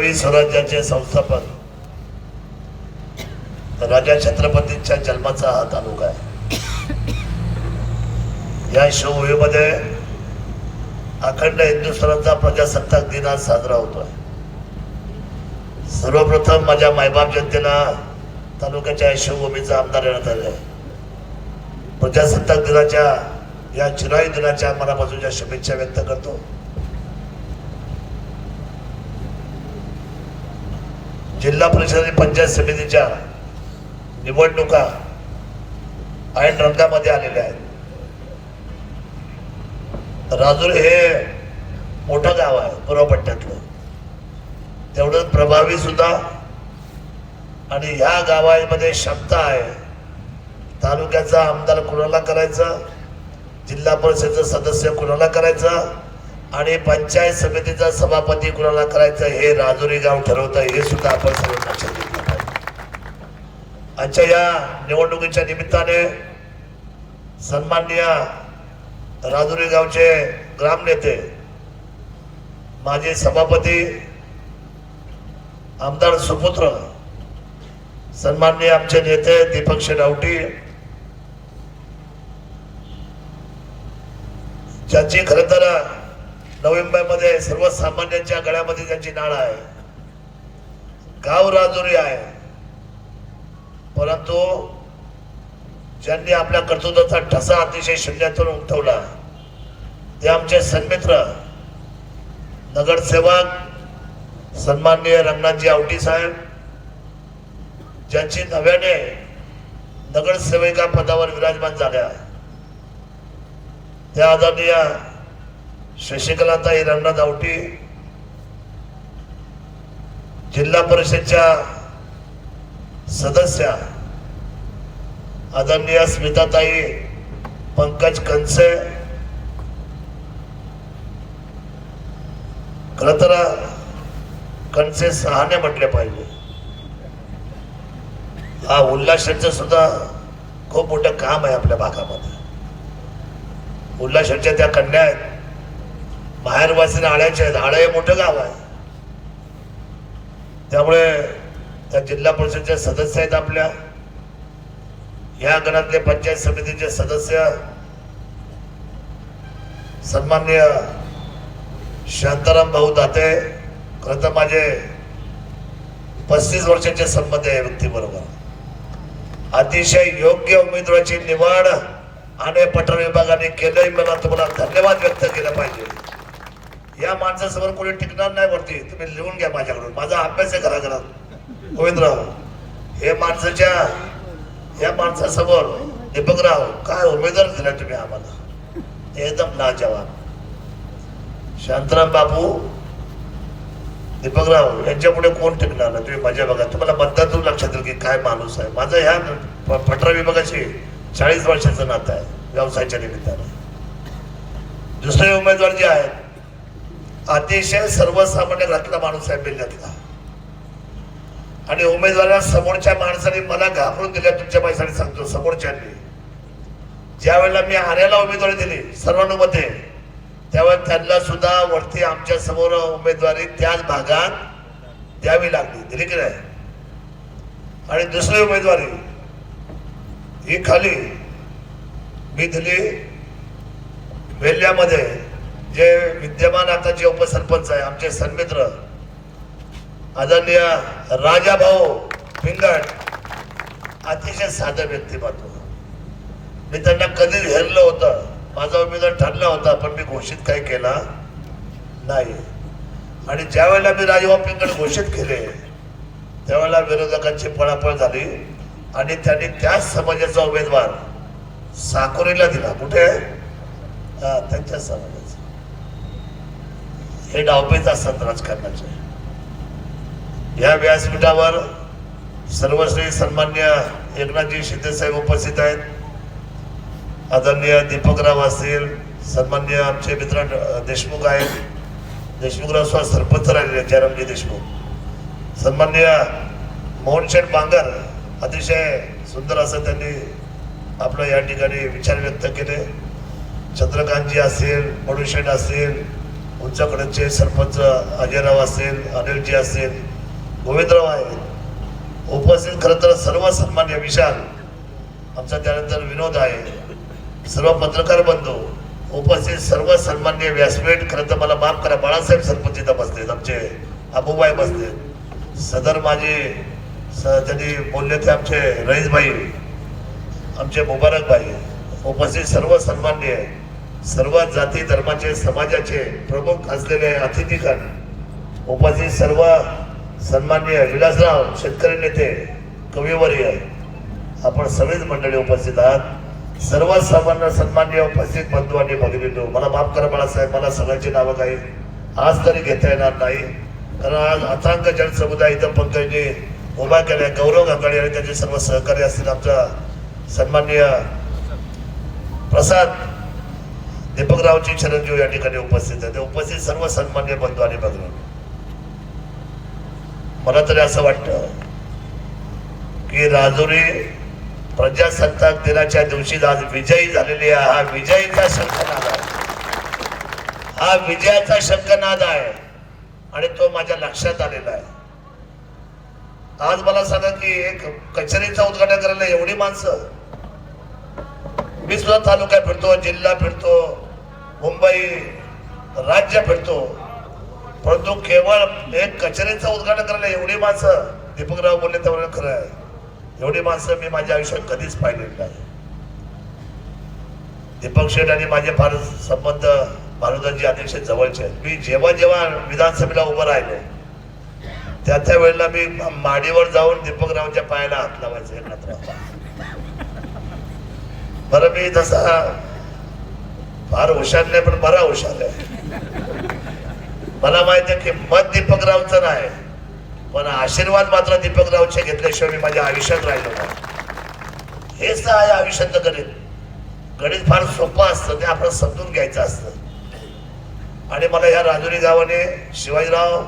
हिंदवी स्वराज्याचे संस्थापक राजा छत्रपतींच्या जन्माचा हा तालुका आहे. या शिवभूमीमध्ये अखंड हिंदुस्थानाचा प्रजासत्ताक दिन आज साजरा होतोय. सर्वप्रथम माझ्या मायबाप जनतेला तालुक्याच्या शिवभूमीचा आमदार येण्यात आले प्रजासत्ताक दिनाच्या या चिराई दिनाच्या मनापासूनच्या शुभेच्छा व्यक्त करतो. जिल्हा परिषद आणि पंचायत समितीच्या निवडणुका ऐन रंगामध्ये आलेल्या आहेत. राजूर हे मोठं गाव आहे पूर्व पट्ट्यातलं. तेवढं प्रभावी सुद्धा आणि ह्या गावामध्ये क्षमता आहे. तालुक्याचा आमदार कुणाला करायचा? जिल्हा परिषदेचं सदस्य कुणाला करायचं? आणि पंचायत समितीचा सभापती कुणाला करायचं हे राजुरी गाव ठरवतं हे सुद्धा आपण सर्व लक्षात घेतलं पाहिजे. आजच्या या निवडणुकीच्या निमित्ताने सन्माननीय राजुरी गावचे ग्रामनेते माजी सभापती आमदार सुपुत्र सन्माननीय आमचे नेते दीपक शेडावटी ज्यांची खरं तर नोव्हेंबरमध्ये सर्वसामान्यांच्या गळ्यामध्ये त्यांची नाळ आहे. गाव राजुरी आहे. परंतु ज्यांनी आपल्या कर्तृत्वाचा ठसा अतिशय शून्यातून उमटवला ते आमचे सन्मित्र नगरसेवक सन्माननीय रंगनाथजी आवटी साहेब ज्यांची नव्याने नगरसेविका पदावर विराजमान झाल्या. त्या आदरणीय शशिकलाताई रंगनाथ आवटी जिल्हा परिषदच्या सदस्या आदरणीय स्मिताताई पंकज कंसे खर तर कणसे सहाने म्हटले पाहिजे. हा उल्हासचं सुद्धा खूप मोठं काम आहे आपल्या भागामध्ये. उल्हासच्या त्या कन्या आहेत. माहेरवासीने आळ्याच्या आहेत. आळ्या हे मोठं गाव आहे. त्यामुळे त्या जिल्हा परिषदच्या सदस्य आहेत आपल्या. या गणातले पंचायत समितीचे सदस्य. सन्माननीय शांताराम भाऊ दाते. खरं तर माझे पस्तीस वर्षाचे संबंध आहे व्यक्तीबरोबर. अतिशय योग्य उमेदवाराची निवड आणि पटर विभागाने केलंय. मला तुम्हाला धन्यवाद व्यक्त केला पाहिजे. या माणसासमोर कोणी टिकणार नाही वरती तुम्ही लिहून घ्या माझ्याकडून. माझा अभ्यास आहे घराघरात. गोविंदराव हे माणसाच्या या माणसासमोर दीपकराव काय उमेदवार दिला तुम्ही आम्हाला? एकदम लाजवाब. शांताराम बापू दीपकराव यांच्या पुढे कोण टिकणार नाही? तुम्ही मजा बघा. तुम्हाला मतदातून लक्षात येईल की काय माणूस आहे. माझं ह्या प- पठरा विभागाशी चाळीस वर्षाचं नातं आहे व्यवसायाच्या निमित्तानं. दुसरे उमेदवार जे आहेत अतिशय सर्वसामान्य घरातला माणूस आहे बिल्ल्यातला आणि उमेदवाराला समोरच्या माणसाने मला घाबरून दिल्या तुमच्या पैशाने सांगतो समोरच्यांनी. ज्या वेळेला मी आर्याला उमेदवारी दिली सर्वानुमते त्यावेळेस त्यांना सुद्धा वरती आमच्यासमोर उमेदवारी त्याच भागात द्यावी लागली. दिली की नाही? आणि दुसरी उमेदवारी ही खाली मी दिली वेल्ल्यामध्ये जे विद्यमान आता जे उपसरपंच आहे आमचे सन्मित्र आदरणीय राजाभाऊ पिंगट अतिशय साधं व्यक्तिमत्व. मी त्यांना कधीच हेरलं होतं माझा उमेदवार ठरला होता पण मी घोषित काही केला नाही. आणि ज्या वेळेला मी राजभाऊ पिंगट घोषित केले त्यावेळेला विरोधकांची पळापळ झाली आणि त्यांनी त्याच समाजाचा उमेदवार साकोरीला दिला. कुठे? त्यांच्या समाजात. हे डावपेच असतात राजकारणाचे. या व्यासपीठावर सर्वश्री सन्मान्य एकनाथजी शिंदे साहेब उपस्थित आहेत. आदरणीय दीपकराव असतील सन्मान्य आमचे मित्र देशमुख आहेत. देशमुखराव स्वतः सरपंच राहिले जयरामजी देशमुख. सन्मान्य मोहनशेठ बांगर अतिशय सुंदर असं त्यांनी आपलं या ठिकाणी विचार व्यक्त केले. चंद्रकांतजी असतील मडुशेठ असतील उंचकडचे सरपंच अजयराव असेल अनिलजी असेल गोविंदराव आहेत उपस्थित खरं तर सर्व सन्मान्य विशाल आमचा त्यानंतर विनोद आहे सर्व पत्रकार बंधू उपस्थित सर्व सन्मान्य व्यासपीठ खरं तर मला माफ करा बाळासाहेब सरपंच इथं बसलेत आमचे अबूबाई बसलेत सदर माझे स त्यांनी बोलले ते आमचे रईसभाई आमचे मुबारकभाई उपस्थित सर्व सन्मान्य सर्व जाती धर्माचे समाजाचे प्रमुख असलेले अतिथीगण उपस्थित सर्व सन्मान्य विलासराव शेतकरी नेते कविवर्य आपण सगळीच मंडळी उपस्थित आहात. सर्व सामान्य सन्मान्य उपस्थित बंधू आणि भगिनींनो मला माफ करा बाळासाहेब मला सगळ्यांची नावं काही आज तरी घेता येणार नाही. कारण आज अथांग जनसमुदाय इथं पंकजने उभा केल्या. गौरव गांगडे आणि त्याचे सर्व सहकारी असतील आमचा सन्मान्य प्रसाद दीपकरावजी चिरंजीव या ठिकाणी उपस्थित आहे ते उपस्थित सर्व सन्मान्य बंधू आणि भगिनी मला तरी असं वाटतं की राजुरी प्रजासत्ताक दिनाच्या दिवशी आज विजयी झालेली आहे. हा विजयीचा शंखनाद आहे. हा विजयाचा शंखनाद आहे. आणि तो माझ्या लक्षात आलेला आहे. आज मला सांगा की एक कचेरीचं उद्घाटन करायला एवढी माणसं. मी सुद्धा तालुका फिरतो जिल्हा फिरतो. मुंबई राज्य फिरतो परंतु केवळ एक कचेरीचं उद्घाटन करायला एवढी माणसं दीपकराव बोलले तर खरं आहे. एवढी माणसं मी माझ्या आयुष्यात कधीच पाहिलेली नाही. दीपक शेठ आणि माझे फार संबंध मारुदाजी अध्यक्ष जवळचे आहेत. मी जेव्हा जेव्हा विधानसभेला उभं राहिलो त्या त्या वेळेला मी माडीवर जाऊन दीपकरावच्या पायाला हात लावायचं एकत्र बरं मी जसा फार हुशार नाही पण बरा हुशार आहे. मला माहिती आहे की मत दीपकरावचं नाही पण आशीर्वाद मात्र दीपकरावचे घेतल्याशिवाय मी माझ्या आयुष्यात राहिलो नाही. हेच तर आहे आयुष्यातलं गणित. गणित फार सोपं असतं ते आपण समजून घ्यायचं असतं. आणि मला ह्या राजुरी गावाने शिवाजीराव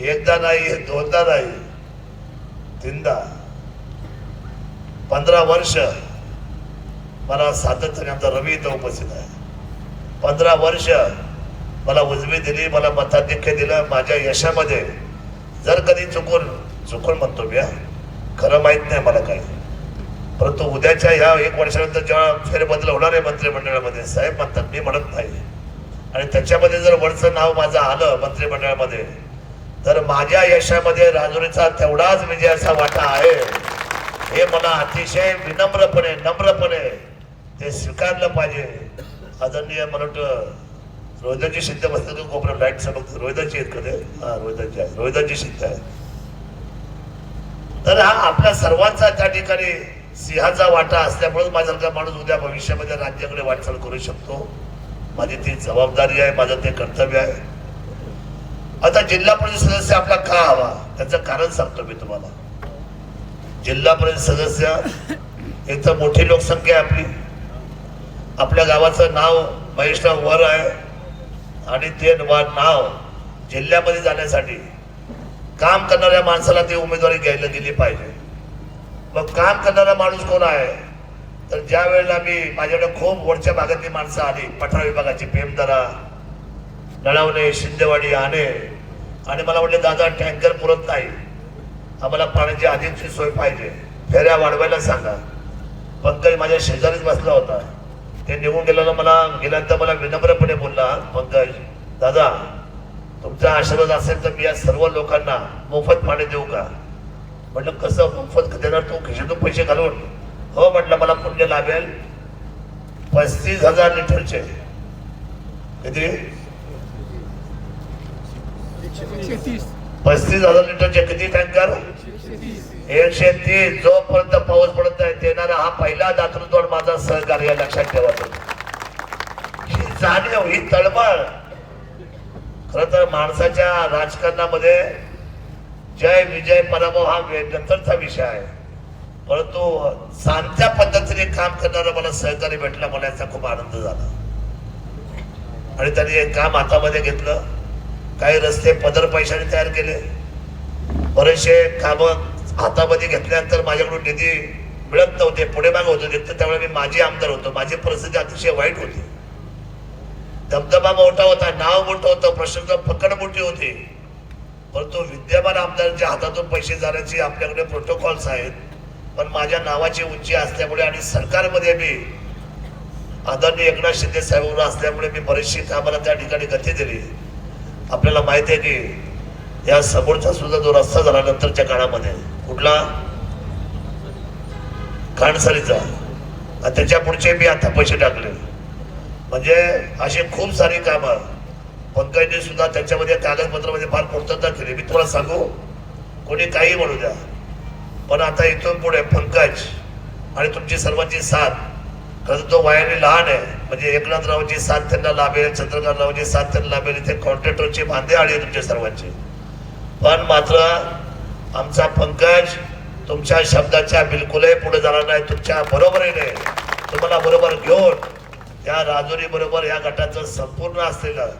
एकदा नाही दोनदा नाही तीनदा पंधरा वर्ष मला सातत्याने आमचा रवी इथं उपस्थित आहे. पंधरा वर्ष मला उजवी दिली मला मताधिक्य दिलं माझ्या यशामध्ये. जर कधी चुकून चुकून म्हणतो मी खरं माहीत नाही मला काही. परंतु उद्याच्या ह्या एक वर्षानंतर जेव्हा फेरबदल होणार आहे मंत्रिमंडळामध्ये साहेब म्हणतात मी म्हणत नाही. आणि त्याच्यामध्ये जर वरचं नाव माझं आलं मंत्रिमंडळामध्ये तर माझ्या यशामध्ये राजुरीचा तेवढाच विजयाचा वाटा आहे. हे मला अतिशय विनम्रपणे नम्रपणे ते स्वीकारलं पाहिजे. आदरणीय मला वाटतं रोहिदाची सिद्ध बसतं का कोपऱ्यात लाइट बघतो रोहिदाची आहेत का हा रोहिदाची आहे रोहिदाची सिद्ध आहे तर हा आपल्या सर्वांचा त्या ठिकाणी सिंहाचा वाटा असल्यामुळे माझ्यासारखा माणूस उद्या भविष्यामध्ये राज्याकडे वाटचाल करू शकतो. माझी ती जबाबदारी आहे माझं ते कर्तव्य आहे. आता जिल्हा परिषद सदस्य आपला का हवा? त्याचं कारण सांगतो मी तुम्हाला. जिल्हा परिषद सदस्य एक तर मोठी लोकसंख्या आहे आपली. आपल्या गावाचं नाव महेशराव वर आहे आणि ते नाव जिल्ह्यामध्ये जाण्यासाठी काम करणाऱ्या माणसाला ती उमेदवारी घ्यायला गेली पाहिजे. मग काम करणारा माणूस कोण आहे? तर ज्या वेळेला मी माझ्याकडे खूप वरच्या भागातली माणसं आली पठार विभागाची पेमदरा नळावणे शिंदेवाडी आणे आणि मला म्हटले दादा टँकर पुरत नाही. आम्हाला पाण्याची अधिकची सोय पाहिजे. फेऱ्या वाढवायला सांगा. पंकज माझ्या शेजारीच बसला होता. ते निघून गेल्यानं मला गेल्यानंतर मला विनम्रपणे बोलला पंकज दादा तुमचा आशीर्वाद असेल तर मी या सर्व लोकांना मोफत पाणी देऊ का? म्हटलं कसं मोफत देणार तू? खिशातून पैसे घालून. हो म्हटलं मला पुण्य लाभेल. पस्तीस हजार लिटरचे. किती? पस्तीस हजार लिटरचे किती टँकर? एकशे तीस जोपर्यंत पाऊस पडत नाही देणारा हा पहिला दातृत्व माझा सहकार्य लक्षात ठेवा ही जाणीव ही तळमळ. खर तर माणसाच्या राजकारणामध्ये जय विजय पराभव हा नंतरचा विषय आहे. परंतु चांगल्या पद्धतीने काम करणारा मला सहकारी भेटला मला याचा खूप आनंद झाला. आणि त्यांनी एक काम हातामध्ये घेतलं. काही रस्ते पदर पैशाने तयार केले. बरेचसे कामं हातामध्ये घेतल्यानंतर माझ्याकडून निधी मिळत नव्हते पुढे मागे होतो एक तर मी माझी आमदार होतो. माझी परिस्थिती अतिशय वाईट होती. दबदबा मोठा होता नाव मोठं होतं प्रश्नाचं पकड मोठी होती. परंतु विद्यमान आमदारांच्या हातातून पैसे जाण्याचे आपल्याकडे प्रोटोकॉल्स आहेत. पण माझ्या नावाची उंची असल्यामुळे आणि सरकारमध्ये मी आदरणीय एकनाथ शिंदे साहेबांवर असल्यामुळे मी बरीचशी कामाला त्या ठिकाणी गती दिली. आपल्याला माहिती आहे की या समोरचा सुद्धा जो रस्ता झाला नंतरच्या काळामध्ये कुठला? खांडसरीचा आणि त्याच्या पुढचे मी आता पैसे टाकले. म्हणजे अशी खूप सारी कामं. पंकजने सुद्धा त्याच्यामध्ये कागदपत्रामध्ये फार पूर्तता केली. मी तुम्हाला सांगू कोणी काही म्हणू द्या. पण आता इथून पुढे पंकज आणि तुमची सर्वांची साथ खरं तो वयाने लहान आहे. म्हणजे एकनाथरावची साथ त्यांना लाभेल चंद्रकांतरावची साथ त्यांना लाभेल. इथे कॉन्ट्रॅक्टरची बांधे आली आहे तुमच्या सर्वांची. पण मात्र आमचा पंकज तुमच्या शब्दाच्या बिलकुलही पुढे जाणार नाही तुमच्या बरोबरीने. तुम्हाला बरोबर घेऊन या राजुरी बरोबर या गटाचं संपूर्ण असलेलं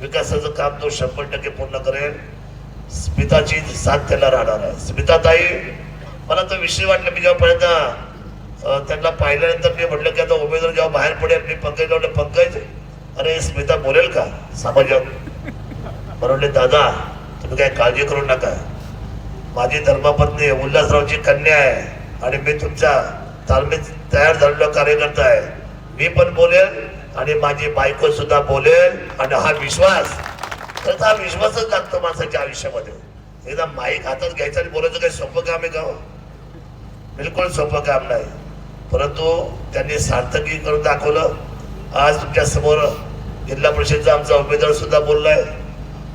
विकासाचं काम तो शंभर टक्के पूर्ण करेल. स्मिताची साथ त्याला राहणार आहे. स्मिताताई मला तो विषय वाटलं मी जेव्हा पर्यंत त्यांना पाहिल्यानंतर मी म्हटलं की आता उमेदवार जेव्हा बाहेर पडेल मी पंकज म्हटलं पंकज अरे स्मिता बोलेल का? समाजात म्हणले दादा तुम्ही काय काळजी करू नका. माझी धर्मपत्नी उल्हासरावची कन्या आहे आणि मी तुमच्या तालमीत तयार झालेलो कार्यकर्ता आहे. मी पण बोलेल आणि माझी बायको सुद्धा बोलेल आणि हा विश्वास. तर हा विश्वासच लागतो माणसाच्या आयुष्यामध्ये. एकदा माईक हातात घ्यायचं आणि बोलायचं काही सोपं काम आहे का हो? बिलकुल सोपं काम नाही. परंतु त्यांनी सार्थकी करून दाखवलं. आज तुमच्यासमोर जिल्हा परिषदचा आमचा उमेदवार सुद्धा बोललाय.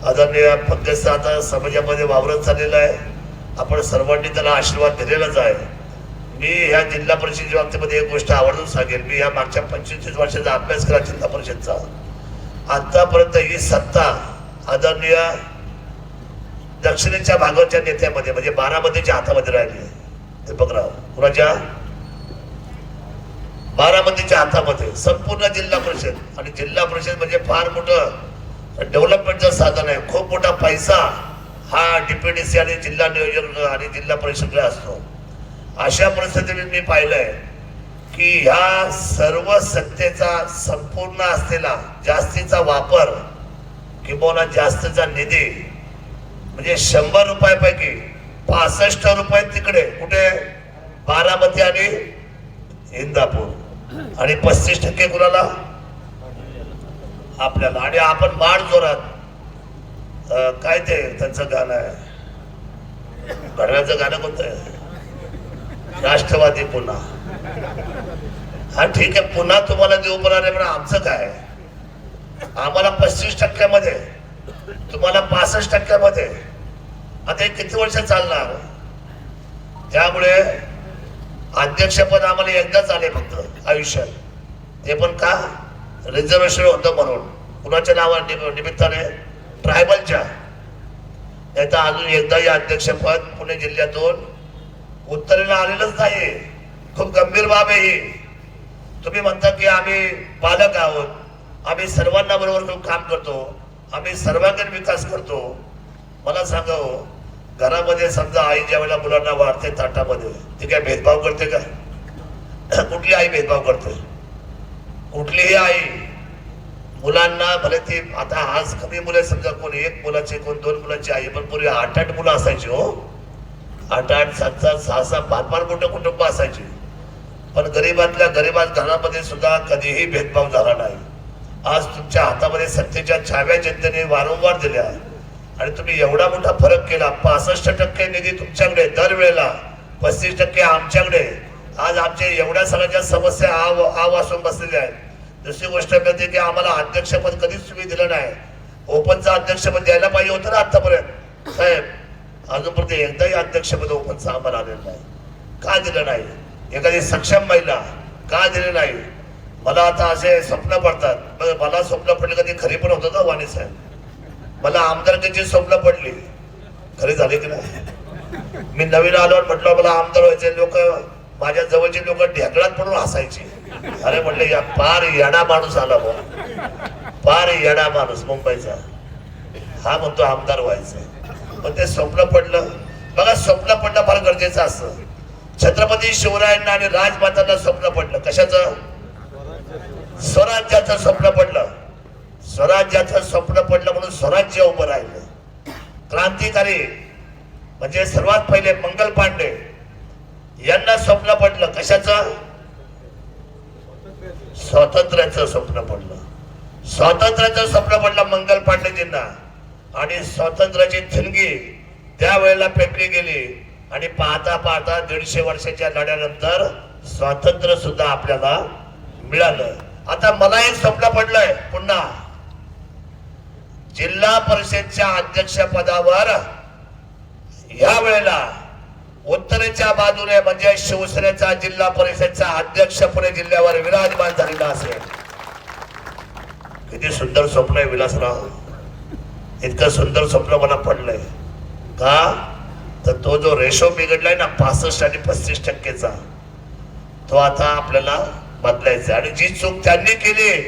आदरणीय पंकजचा आता समाजामध्ये वावरत चाललेला आहे. आपण सर्वांनी त्याला आशीर्वाद दिलेलाच आहे. मी ह्या जिल्हा परिषदेच्या बाबतीमध्ये एक गोष्ट आवडून सांगेल. मी या मागच्या पंचवीस वर्षाचा अभ्यास करा जिल्हा परिषदचा. आतापर्यंत ही सत्ता आदरणीय दक्षिणेच्या भागाच्या नेत्यामध्ये म्हणजे बारामतीच्या हातामध्ये राहिली आहे. दीपकराव कुणाच्या बारामतीच्या हातामध्ये संपूर्ण जिल्हा परिषद आणि जिल्हा परिषद म्हणजे फार मोठं डेव्हलपमेंटचं साधन आहे. खूप मोठा पैसा हा डीपीडीसी आणि जिल्हा नियोजन आणि जिल्हा परिषदला असतो. अशा परिस्थितीने मी पाहिलंय की ह्या सर्व सत्तेचा संपूर्ण असलेला जास्तीचा वापर किंवा जास्तीचा निधी म्हणजे शंभर रुपयापैकी पासष्ट रुपये तिकडे कुठे? बारामती आणि इंदापूर. आणि पस्तीस टक्के कुणाला? आपल्याला. आणि आपण माड जोरात काय ते त्यांचं गाणं आहे? घडव्याचं गाणं कोणतं आहे? राष्ट्रवादी पुन्हा. हा ठीक आहे पुन्हा तुम्हाला देऊ पण पण आमचं काय आम्हाला पस्तीस टक्क्यामध्ये तुम्हाला पासष्ट टक्क्यामध्ये आता हे किती वर्ष चालणार? त्यामुळे अध्यक्षपद आम्हाला एकदाच आले फक्त आयुष्यात. ते पण का? रिझर्वेशन होतं म्हणून. कुणाच्या नावा निम- निमित्ताने? ट्रायबलच्या. त्याचा अजून एकदाही अध्यक्षपद पुणे जिल्ह्यातून उत्तरेला आलेलंच नाही खूप गंभीर बाब आहे ही. तुम्ही म्हणता की आम्ही पालक आहोत. आम्ही सर्वांना बरोबर खूप काम करतो. आम्ही सर्वांगीण विकास करतो. मला सांगा हो घरामध्ये समजा आई ज्या वेळेला मुलांना वाढते ताटामध्ये ती काय भेदभाव करते का? कुठली आई भेदभाव करते? कुठलीही आई मुलांना भले ती आता आज कमी मुलं समजा कोण एक मुलाचे कोण दोन मुलाची आई पण पूर्वी आठ आठ मुलं असायची हो. आठ आठ सात सात सहा सहा पाच पाच मोठं कुटुंब असायचे. पण गरीबातल्या गरीबात घरामध्ये सुद्धा कधीही भेदभाव झाला नाही. आज तुमच्या हातामध्ये सत्तेच्या छाव्या जनतेने वारंवार दिल्या. आणि तुम्ही एवढा मोठा फरक केला पासष्ट टक्के निधी तुमच्याकडे दरवेळेला. पस्तीस टक्के आमच्याकडे आज आमच्या एवढ्या सगळ्या समस्या आव आव वासून बसलेल्या आहेत. दुसरी गोष्ट म्हणजे मिळते की आम्हाला अध्यक्षपद कधीच तुम्ही दिलं नाही. ओपनचं अध्यक्षपद द्यायला पाहिजे होतं ना आतापर्यंत साहेब अजूनपर्यंत एकदाही अध्यक्षपद ओपनचं आम्हाला आलेलं नाही. का दिलं नाही? एखादी सक्षम महिला का दिली नाही? मला आता असे स्वप्न पडतात. मग मला स्वप्न पडले कधी? खरी पण होतं ना वाणी साहेब. मला आमदारकीची स्वप्न पडली. खरी झाली की नाही? मी नवीन आलो म्हटलं मला आमदार व्हायचे लोक माझ्या जवळचे लोक ढेकळात पडून हसायचे. अरे म्हटले या पार येडा माणूस आला बुवा पार येडा माणूस मुंबईचा. हा म्हणतो आमदार व्हायचं पण ते स्वप्न पडलं. बघा स्वप्न पडणं फार गरजेचं असतं. छत्रपती शिवरायांना आणि राजमातांना स्वप्न पडलं. कशाचं? स्वराज्याचं स्वप्न पडलं. स्वराज्याचं स्वप्न पडलं म्हणून स्वराज्य उभं राहिलं. क्रांतिकारी म्हणजे सर्वात पहिले मंगल पांडे यांना स्वप्न पडलं. कशाचं? स्वातंत्र्याचं स्वप्न पडलं. स्वातंत्र्याचं स्वप्न पडलं मंगल पांडेजींना. आणि स्वातंत्र्याची थिणगी त्यावेळेला फेकली गेली. आणि पाहता पाहता दीडशे वर्षाच्या लढ्यानंतर स्वातंत्र्य सुद्धा आपल्याला मिळालं. आता मला एक स्वप्न पडलंय पुन्हा. जिल्हा परिषदच्या अध्यक्ष पदावर या वेळेला उत्तरेच्या बाजूने म्हणजे शिवसेनेचा जिल्हा परिषदचा अध्यक्ष पुणे जिल्ह्यावर विराजमान झालेला असेल. किती सुंदर स्वप्न आहे विलासराव. इतकं सुंदर स्वप्न मला पडलंय. का? तर तो जो रेशो बिघडलाय ना पासष्ट आणि पस्तीस टक्केचा तो आता आपल्याला बदलायचा आणि जी चूक त्यांनी केली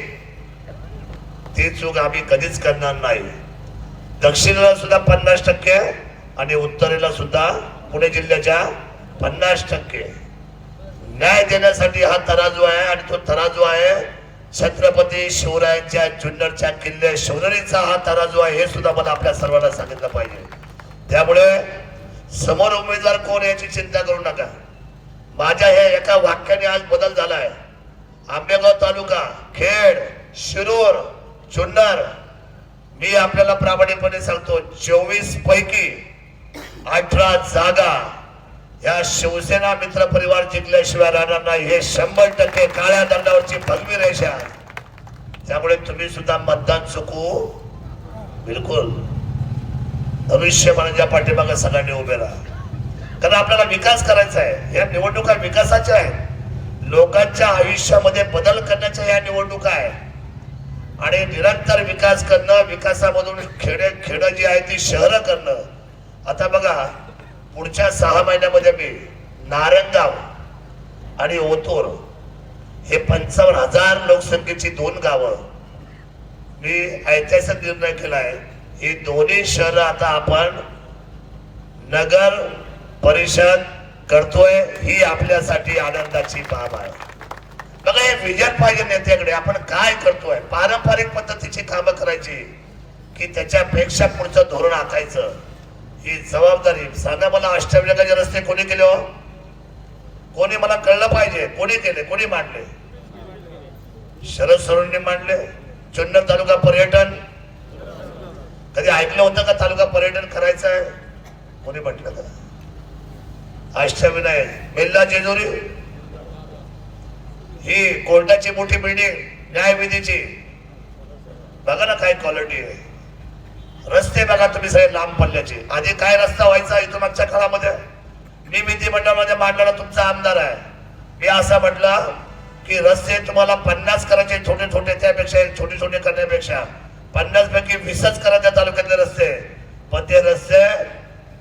ती चूक आम्ही कधीच करणार नाही. दक्षिणेला सुद्धा पन्नास टक्के आणि उत्तरेला सुद्धा पुणे जिल्ह्याच्या पन्नास टक्के. न्याय देण्यासाठी हा तराजू आहे आणि तो तराजू आहे छत्रपती शिवरायांच्या जुन्नरच्या किल्ले शिवनेरीचा हा तराजू आहे हे सुद्धा मला आपल्या सर्वांना सांगितलं पाहिजे. त्यामुळे समोर उमेदवार कोण याची चिंता करू नका. माझ्या हे एका वाक्याने आज बदल झाला आहे आंबेगाव तालुका खेड शिरूर जुन्नर मी आपल्याला प्रामाणिकपणे सांगतो चोवीस पैकी अठरा जागा या शिवसेना मित्र परिवार जिंकल्याशिवाय राहणार नाही. हे शंभर टक्के काळ्या दंडावरची भगवी रेषा आहे. त्यामुळे तुम्ही सुद्धा मतदान चुकू. बिलकुल. भविष्यमानाच्या पाठीमागे सगळ्यांनी उभे राहा. कारण आपल्याला विकास करायचा आहे. या निवडणुका विकासाच्या आहेत. लोकांच्या आयुष्यामध्ये बदल करण्याच्या या निवडणुका आहे आणि निरंतर विकास करणं विकासामधून खेडे खेडं जी आहे ती शहरं करणं आता बघा पुढच्या सहा महिन्यामध्ये मी नारंगाव आणि ओतोर हे पंचावन्न हजार लोकसंख्येची दोन गावं मी ऐतिहासिक निर्णय केला आहे ही दोन्ही शहरं आता आपण नगर परिषद करतोय ही आपल्यासाठी आनंदाची बाब आहे. बघा हे विजन पाहिजे नेत्याकडे आपण काय करतोय? पारंपरिक पद्धतीची कामं करायची की त्याच्यापेक्षा पुढचं धोरण आखायचं. ही जबाबदारी. सांगा मला अष्टविनायकाचे रस्ते कोणी केले हो? कोणी मला कळलं पाहिजे? कोणी केले? कोणी मांडले? शरद सरोंनी मांडले. चुन्नर तालुका पर्यटन. कधी ऐकलं होतं का तालुका पर्यटन करायचं आहे? कोणी म्हटलं का? अष्टविनायक मेल्ला जेजुरी. ही कोर्टाची मोठी बिल्डिंग न्यायविधीची. बघा ना काय क्वालिटी आहे. रस्ते बघा तुम्ही सगळे लांब पल्ल्याचे आधी काय रस्ता व्हायचा इथून मागच्या काळामध्ये? मी विधिमंडळामध्ये मांडलेला तुमचा आमदार आहे. मी असं म्हटलं की रस्ते तुम्हाला पन्नास करायचे छोटे छोटे त्यापेक्षा छोटे छोटे करण्यापेक्षा. पन्नास पैकी वीसच करायच्या तालुक्यातले रस्ते. पण ते रस्ते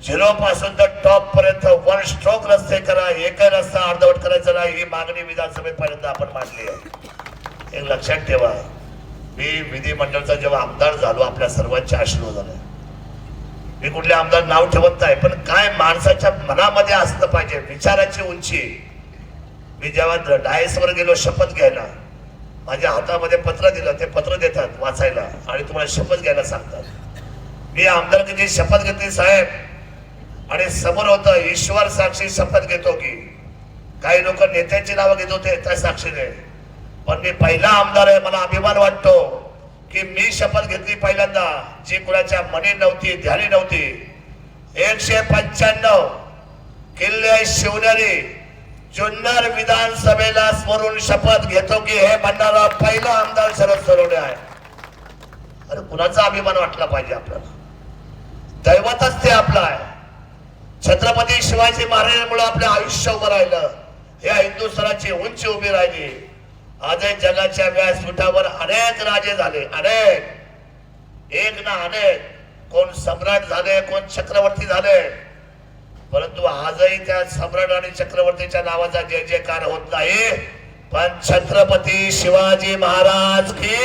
झिरो पासून तर टॉप पर्यंत वन स्ट्रोक रस्ते करा. एकही रस्ता अर्धवट करायचा नाही. ही मागणी विधानसभेपर्यंत आपण मांडली आहे. हे लक्षात ठेवा. मी विधिमंडळचा जेव्हा आमदार झालो आपल्या सर्वांच्या आशीर्वादाने मी कुठले आमदार नाव ठेवत नाही पण काय माणसाच्या मनामध्ये असलं पाहिजे विचाराची उंची. मी जेव्हा डायसवर गेलो शपथ घ्यायला माझ्या हातामध्ये पत्र दिलं ते पत्र देतात वाचायला आणि तुम्हाला शपथ घ्यायला सांगतात. मी आमदारकीची शपथ घेतली साहेब. आणि समोर होतं ईश्वर साक्षी शपथ घेतो की. काही लोक नेत्यांची नावं घेत होते त्या साक्षीने. पण मी पहिला आमदार आहे मला अभिमान वाटतो की मी शपथ घेतली पहिल्यांदा जी कुणाच्या मनी नव्हती ध्यानी नव्हती. एकशे पंच्याण्णव किल्ले शिवनेरी जुन्नर विधानसभेला स्मरून शपथ घेतो की हे म्हणणारा पहिला आमदार शरद सोनवणे आहे. अरे कुणाचा अभिमान वाटला पाहिजे आपल्याला? दैवतच ते आपलं आहे. छत्रपती शिवाजी महाराजांमुळे आपलं आयुष्य उभं राहिलं. या हिंदुस्थानाची उंची उभी राहिली. आजही जगाच्या व्यासपीठावर अनेक राजे झाले अनेक. एक ना अनेक. कोण सम्राट झाले कोण चक्रवर्ती झाले. परंतु आजही त्या सम्राट आणि चक्रवर्तीच्या नावाचा जय जयकार होत नाही. पण छत्रपती शिवाजी महाराज की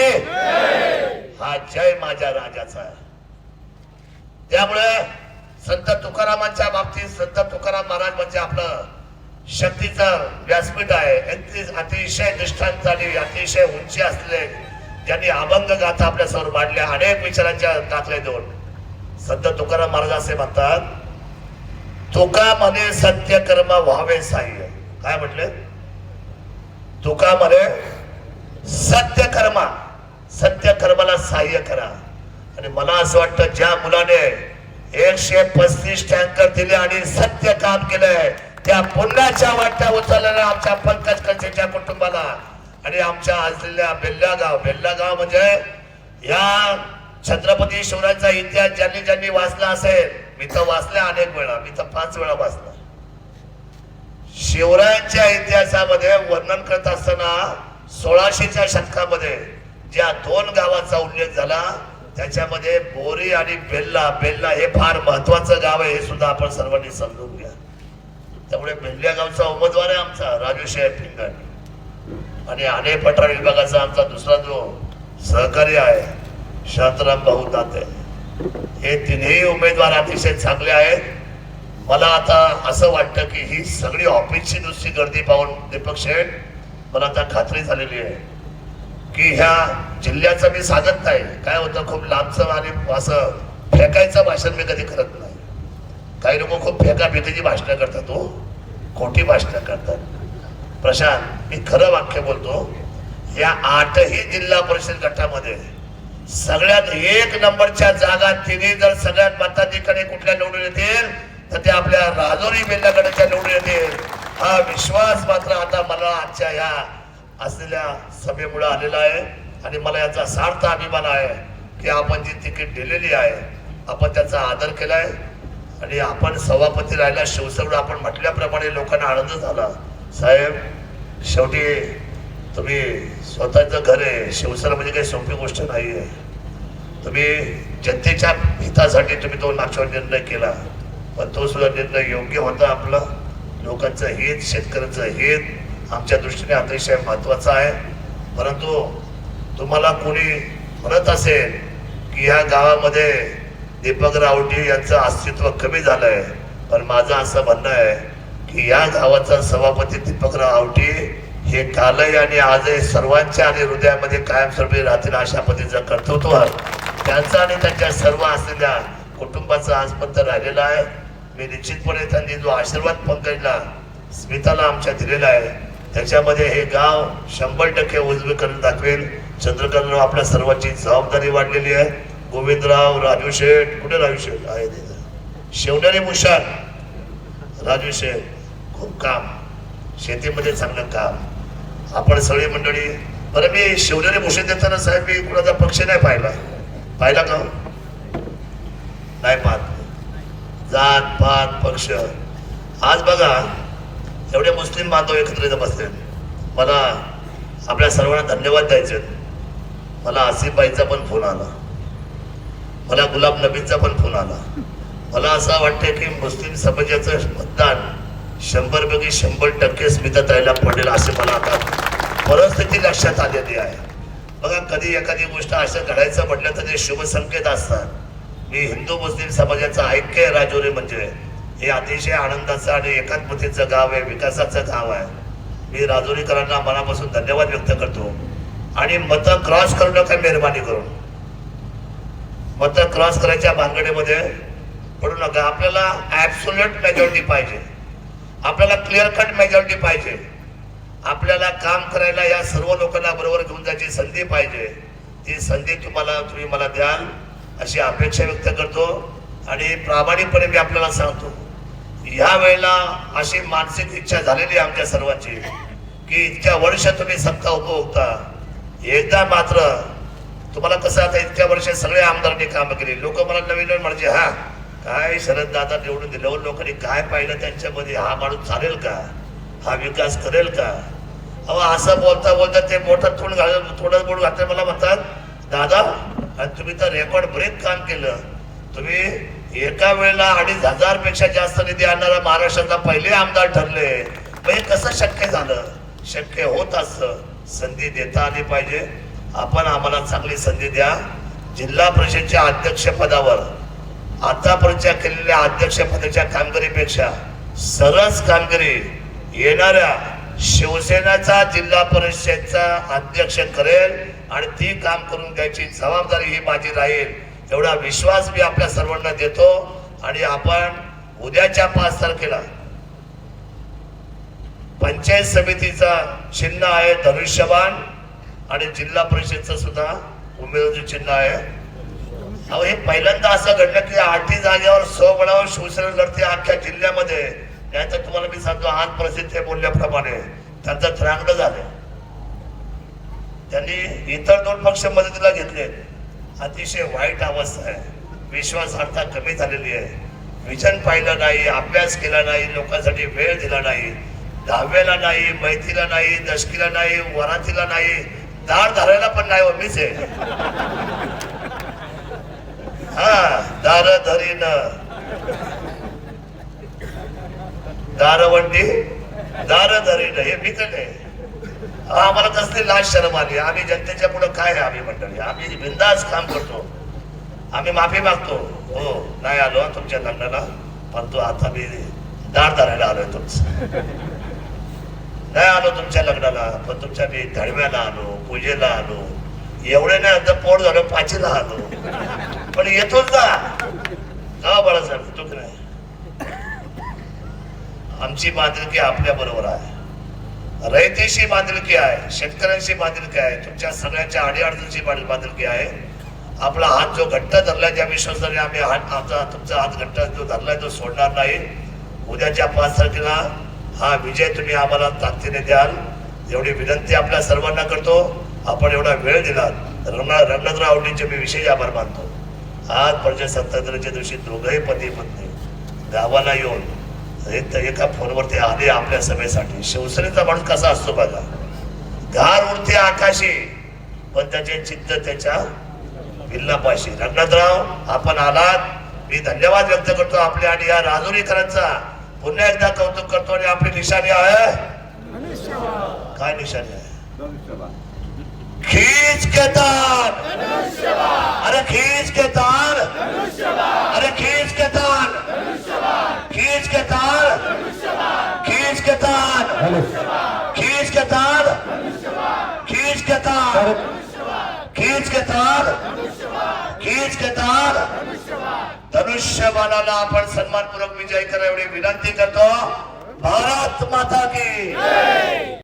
हा जय माझ्या राजाचा. त्यामुळे संत तुकारामांच्या बाबतीत संत तुकाराम महाराज म्हणजे आपलं शक्तीचं व्यासपीठ आहे. अतिशय निष्ठांत झाली अतिशय उंची असलेले ज्यांनी अभंग गाथा आपल्यासमोर मांडल्या अनेक विचारांच्या दाखले देऊन. संत तुकाराम महाराज असे म्हणतात तुका म्हणे सत्य कर्म व्हावे साह्य काय म्हटले? तुका म्हणे सत्य कर्मा सत्य कर्माला सहाय्य करा. आणि मला असं वाटतं ज्या मुलाने एकशे पस्तीस टँकर दिले आणि सत्य काम केलंय त्या पुण्याच्या वाट्या उचललेल्या आमच्या पंकज कंसेच्या कुटुंबाला आणि आमच्या असलेल्या बेल्ला गाव गाव म्हणजे या छत्रपती शिवरायांचा इतिहास ज्यांनी ज्यांनी वाचला असेल मी तर वाचल्या अनेक वेळा मी तर पाच वेळा वाचला. शिवरायांच्या इतिहासामध्ये वर्णन करत असताना सोळाशेच्या शतकामध्ये ज्या दोन गावाचा उल्लेख झाला त्याच्यामध्ये बोरी आणि बेल्ला. बेल्ला हे फार महत्वाचं गाव आहे हे सुद्धा आपण सर्वांनी समजून घ्या. त्यामुळे बेल्ल्या गावचा उमेदवार आहे आमचा राजू शेठ पिंगाणी आणि आणे पठार विभागाचा आमचा दुसरा जो सहकारी आहे शांतराम भाऊ दाते. हे तिन्ही उमेदवार अतिशय चांगले आहेत. मला आता असं वाटतं की ही सगळी ऑफिसची नुसती गर्दी पाहून दीपक शेठ मला आता खात्री झालेली आहे की ह्या जिल्ह्याचं मी सांगत नाही. काय होतं खूप लांबचं आणि असं फेकायचं भाषण मी कधी करत नाही. काही लोक खूप फेकाफेकीची भाषणं करतात हो. खोटी भाषणं करतात. प्रशांत मी खरं वाक्य बोलतो या आठही जिल्हा परिषद गटामध्ये सगळ्यात एक नंबरच्या जागा तिने जर सगळ्यात मताधिकारी कुठल्या निवडून येतील तर ते आपल्या राजौरी बेल्लागडच्या निवडून येतील. हा विश्वास मात्र आता मला आजच्या ह्या असलेल्या सभेमुळे आलेला आहे आणि मला याचा सार्थ अभिमान आहे की आपण जी तिकीट दिलेली आहे आपण त्याचा आदर केला आहे आणि आपण सभापती राहिला शिवसेना आपण म्हटल्याप्रमाणे लोकांना आनंद झाला. साहेब शेवटी तुम्ही स्वतःचं घर आहे. शिवसेना म्हणजे काही सोपी गोष्ट नाही आहे तुम्ही जनतेच्या हितासाठी तुम्ही तो मागच्या निर्णय केला पण तो सुद्धा निर्णय योग्य होता आपला. लोकांचं हित शेतकऱ्यांचं हित आमच्या दृष्टीने अतिशय महत्वाचं आहे. परंतु तुम्हाला कोणी म्हणत असेल की या गावामध्ये दीपक रावटी यांचं अस्तित्व कमी झालंय. पण माझं असं म्हणणं आहे की या गावाचा सभापती दीपकराव आवटी हे कालही आणि आजही सर्वांच्या आणि हृदयामध्ये कायमस्वरूपी राहतील अशा पद्धतीचं कर्तृत्व त्यांचं आणि त्यांच्या सर्व असलेल्या कुटुंबाचं आजपर्यंत राहिलेला आहे. मी निश्चितपणे त्यांनी जो आशीर्वाद पंकजला स्मिताला आमच्या दिलेला आहे त्याच्यामध्ये हे गाव शंभर टक्के उजवे करून दाखवेल. चंद्रकांतराव आपल्या सर्वांची जबाबदारी वाढलेली आहे. गोविंदराव राजू शेठ कुठे राजू शेठ? आहे तिथं. शिवनेरी मुशाल राजू शेठ खूप काम. शेतीमध्ये चांगलं काम. आपण सगळी मंडळी बरं मी शिवनेरी भूषण देताना साहेब मी कुणाचा पक्ष नाही पाहिला. पाहिला का हो? नाही पाहत. जात पात पक्ष. आज बघा एवढे मुस्लिम बांधव एकत्रित बसले. मला आपल्या सर्वांना धन्यवाद द्यायचे. मला आसिफबाईचा पण फोन आला. मला गुलाब नबीचा पण फोन आला. मला असं वाटतं की मुस्लिम समाजाचं मतदान शंभर पैकी शंभर टक्के स्मितताईला पडेल असे मला आता परिस्थिती लक्षात आलेली आहे. बघा कधी एखादी गोष्ट असं घडायचं म्हटलं तर ते शुभ संकेत असतात. मी हिंदू मुस्लिम समाजाचं ऐक्य आहे म्हणजे. हे अतिशय आनंदाचं आणि एकात्मतेचं गाव आहे विकासाचं गाव आहे. मी राजोरीकरांना मनापासून धन्यवाद व्यक्त करतो. आणि मतं क्रॉस करू नका मेहरबानी करून? मतं क्रॉस करायच्या भानगडीमध्ये पडू नका. आपल्याला ऍब्सोल्युट मेजॉरिटी पाहिजे. आपल्याला क्लिअर कट मेजॉरिटी पाहिजे. आपल्याला काम करायला या सर्व लोकांना बरोबर घेऊन जायची संधी पाहिजे. ती संधी तुम्हाला तुम्ही मला द्याल अशी अपेक्षा व्यक्त करतो. आणि प्रामाणिकपणे मी आपल्याला सांगतो ह्या वेळेला अशी मानसिक इच्छा झालेली आहे आमच्या सर्वांची की इतक्या वर्ष तुम्ही सत्ता उपभोगता. एकदा मात्र तुम्हाला कसं आता इतक्या वर्ष सगळे आमदारांनी कामं केली? लोक मला नवीन नवीन म्हणजे हा काय शरद दादा निवडून दिलं? हो, लोकांनी काय पाहिलं त्यांच्यामध्ये? हा माणूस चालेल का? हा विकास करेल का? अहो असं बोलता बोलता ते मोठं तोंड घाल थोडं बोट घातलं मला म्हणतात दादा आणि तुम्ही तर रेकॉर्ड ब्रेक काम केलं. तुम्ही एका वेळेला अडीच हजारपेक्षा जास्त निधी आणणारा महाराष्ट्राचा पहिले आमदार ठरले. मग हे कसं शक्य झालं? शक्य होत असतं संधी देता आली पाहिजे. आपण आम्हाला चांगली संधी द्या. जिल्हा परिषदच्या अध्यक्षपदावर आतापर्यंतच्या केलेल्या अध्यक्षपदाच्या कामगिरीपेक्षा सरस कामगिरी येणाऱ्या शिवसेनेचा जिल्हा परिषदचा अध्यक्ष करेल आणि ती काम करून द्यायची जबाबदारी ही माझी राहील एवढा विश्वास मी आपल्या सर्वांना देतो. आणि आपण उद्याच्या पाच तारखेला पंचायत समितीचा चिन्ह आहे धनुष्यबाण आणि जिल्हा परिषदचं सुद्धा उमेदवारी चिन्ह आहे. अहो हे पहिल्यांदा असं घडलं की आठही जागेवर स्वबळावर शिवसेना लढते अख्ख्या जिल्ह्यामध्ये. नाहीतर तुम्हाला मी सांगतो आज प्रसिद्ध बोलल्याप्रमाणे त्यांचं थ्रांगड झालं त्यांनी इतर दोन पक्ष मदतीला घेतले. अतिशय वाईट अवस्था आहे. विश्वासार्हता कमी झालेली आहे. विजन पाहिलं नाही अभ्यास केला नाही लोकांसाठी वेळ दिला नाही. दहाव्याला नाही मैतीला नाही दशकीला नाही वरातीला नाही दाढ धरायला पण नाही हो मीच आहे. हा दार धरीन. दारवंडी दार धरीन. हे मीच आहे. नाही आम्हाला कसली लाज शरम आली. आम्ही जनतेच्या पुढे काय आहे आम्ही मंडळी? आम्ही बिंदास काम करतो. आम्ही माफी मागतो. हो नाही आलो तुमच्या लग्नाला पण तो आता मी दाढ धरायला आलोय तुमचं. नाही आलो तुमच्या लग्नाला पण तुमच्या मी धडव्याला आलो. पूजेला आलो एवढे नाही आता पोट झालं पाचीला आलो. पण येतोच ना का बाळासाहेब चुक नाही. आमची बांधिलकी आपल्या बरोबर आहे. रयतेशी बांधिलकी आहे शेतकऱ्यांशी बांधिलकी आहे तुमच्या सगळ्यांच्या अडीअडचणीची बांध- बांधिलकी आहे. आपला हात जो घट्ट धरलाय त्या विश्वासाने आम्ही हात आमचा तुमचा हात घट्ट जो धरलाय तो सोडणार नाही. उद्याच्या पाच तारखेला हा विजय तुम्ही आम्हाला ताकदीने द्याल. एवढी विनंती आपल्या सर्वांना करतो. आपण एवढा वेळ दिला. रमणा रंगनाथराव मी विशेष आभार मानतो. आज प्रजासत्ताकाच्या दिवशी दोघंही पती पत्नी गावाला येऊन एक एका फोनवरती आले आपल्या सभेसाठी. शिवसेनेचा माणूस कसा असतो बघा. घार उडते आकाशी पण त्याचे चित्त त्याच्या विल्लापाशी. रंगनाथराव आपण आलात. मी धन्यवाद व्यक्त करतो आपल्या आणि या राजुरीकरांचा. पुन्हा एकदा कौतुक करतो आणि आपली निशाणी आहे. काय निशाणी आहे खींच के तार। अरे खींच के तार। अरे खींच के तार। खींच के तार। खींच के तार। खींच के तार। खींच के तार। खींच के तार। खींच के तार। धनुष्य धनुष्यबाणाला आपण सन्मानपूर्वक विजय करा एवढी विनंती करतो। भारत माता की